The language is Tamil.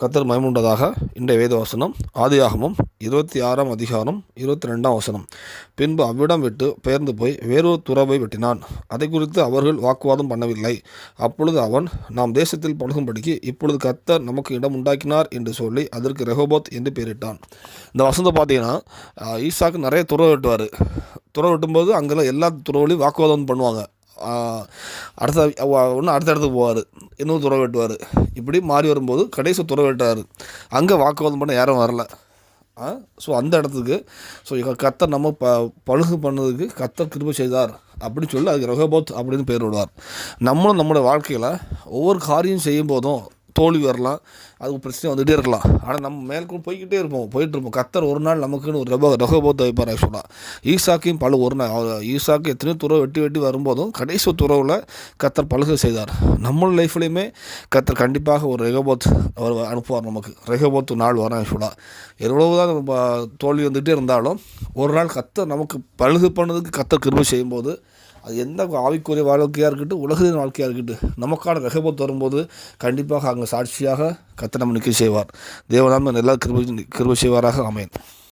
கத்தர் மயமுண்டதாக இன்றைய வேத வசனம் ஆதியாகமும் இருபத்தி ஆறாம் அதிகாரம் இருபத்தி ரெண்டாம் வசனம். பின்பு அவ்விடம் விட்டு பெயர்ந்து போய் வேறொரு துறவை வெட்டினான். அதை குறித்து அவர்கள் வாக்குவாதம் பண்ணவில்லை. அப்பொழுது அவன் நாம் தேசத்தில் பழகும்படிக்கு இப்பொழுது கத்தர் நமக்கு இடம் உண்டாக்கினார் என்று சொல்லி அதற்கு ரெஹோபோத் என்று பெயரிட்டான். இந்த வசனத்தை பார்த்தீங்கன்னா ஈசாக்கு நிறைய துறவை வெட்டுவார். துறவை வெட்டும்போது அங்கெல்லாம் எல்லா துறவுலையும் வாக்குவாதம் பண்ணுவாங்க. அடுத்த ஒன்று அடுத்த இடத்துக்கு போவார். இன்னும் துறவு வெட்டுவார் இப்படி மாறி வரும்போது கடைசி துறவு வெட்டார் அங்கே வாக்குவாதம் பண்ண யாரும் வரல. ஸோ அந்த இடத்துக்கு ஸோ கத்தை நம்ம ப பழுகு பண்ணதுக்கு கத்தர் கிருப செய்தார். அப்படின்னு சொல்லி அதுக்கு ரகபோத் அப்படின்னு பேர் விடுவார். நம்மளும் நம்மளோட வாழ்க்கையில் ஒவ்வொரு காரியம் செய்யும் போதும் தோல்வி வரலாம். அதுக்கு பிரச்சனை வந்துகிட்டே இருக்கலாம். ஆனால் நம்ம மேற்கொண்டு போய்கிட்டே இருப்போம். போயிட்டு இருப்போம் கத்தர் ஒரு நாள் நமக்குன்னு ஒரு ரப ரகபோத் வைப்பார் ஆக்சுவலாக ஈசாக்கையும் பல ஒரு நாள் அவர் ஈசாக்கு எத்தனையோ துறவு வெட்டி வெட்டி வரும்போதும் கடைசி துறவில் கத்தர் பழுக செய்தார். நம்ம லைஃப்லேயுமே கத்தர் கண்டிப்பாக ஒரு ரெகபோத் அவர் அனுப்புவார் நமக்கு. ரெகபோத் நாள் வரும் ஆக்சுவலாக எவ்வளவு தான் நம்ம தோல்வி வந்துகிட்டே இருந்தாலும் ஒரு நாள் கத்தர் நமக்கு பழுகு பண்ணதுக்கு கத்தர் கிருபி செய்யும்போது அது எந்த ஆவிக்குரிய வாழ்க்கையாக இருக்கட்டும் உலகின் வாழ்க்கையாக இருக்கட்டும் நமக்கான ரெகபோத் வரும்போது கண்டிப்பாக அங்கே சாட்சியாக கத்தர் நம்ம நிற்க செய்வார். தேவனாம எல்லா கிருப கிருப செய்வாராக. அமையும்